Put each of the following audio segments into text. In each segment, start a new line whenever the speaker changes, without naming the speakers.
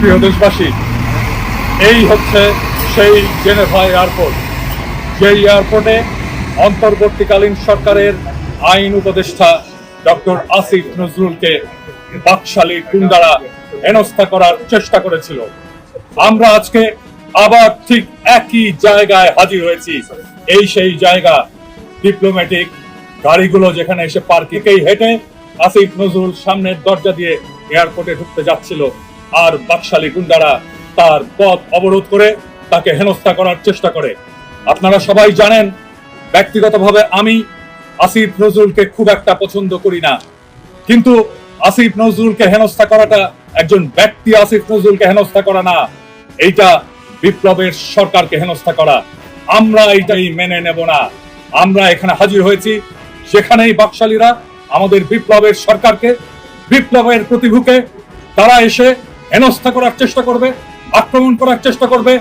প্রিয় দেশবাসী, এই হচ্ছে সেই জেনেভা এয়ারপোর্ট, যেই এয়ারপোর্টে অন্তর্বর্তীকালীন সরকারের আইন উপদেষ্টা ডক্টর আসিফ নজরুলকে বাকশালী গুন্ডারা হেনস্থা করার চেষ্টা করেছিল। আমরা আজকে আবার ঠিক একই জায়গায় হাজির হয়েছি। এই সেই জায়গা ডিপ্লোম্যাটিক গাড়িগুলো যেখানে এসে পার্কিংকেই হেঁটে আসিফ নজরুল সামনের দরজা দিয়ে এয়ারপোর্টে ঢুকতে যাচ্ছিল। আর বাকশালী গুন্ডারা তার পথ অবরোধ করে তাকে হেনস্থা করার চেষ্টা করে। আপনারা সবাই জানেন, ব্যক্তিগতভাবে আমি আসিফ নজরুলকে খুব একটা পছন্দ করি না। কিন্তু আসিফ নজরুলকে হেনস্থা করাটা, একজন ব্যক্তি আসিফ নজরুলকে হেনস্থা করা না। এইটা বিপ্লবের সরকারকে হেনস্থা করা। আমরা এইটাই মেনে নেব না। আমরা এখানে হাজির হয়েছি। সেখানেই বাকশালীরা আমাদের বিপ্লবের সরকারকে, বিপ্লবের প্রতিভূকে, তারা এসে হেনস্থা করার চেষ্টা করবে, আক্রমণ করার চেষ্টা করবে।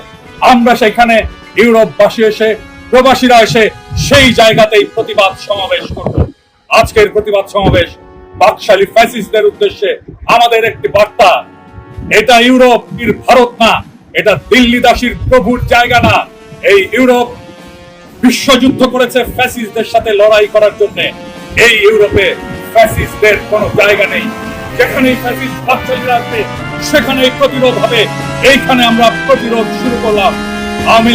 আমরা সেখানে ইউরোপবাসী এসে, প্রবাসীরা এসে সেই জায়গাতেই প্রতিবাদ সমাবেশ করব। আজকের প্রতিবাদ সমাবেশ উদ্দেশ্যে আমাদের একটি বার্তা। এটা ইউরোপ ভারত না, এটা দিল্লি দাসীর প্রভুর জায়গা না। এই ইউরোপ বিশ্বযুদ্ধ করেছে ফ্যাসিস্টদের সাথে লড়াই করার জন্য। এই ইউরোপে ফ্যাসিস্টদের কোনো জায়গা নেই। যেখানেই সার্ভিস বাকশালীরা আসবে সেখানে প্রতিরোধ হবে। এইখানে আমরা প্রতিরোধ শুরু করলাম। আওয়ামী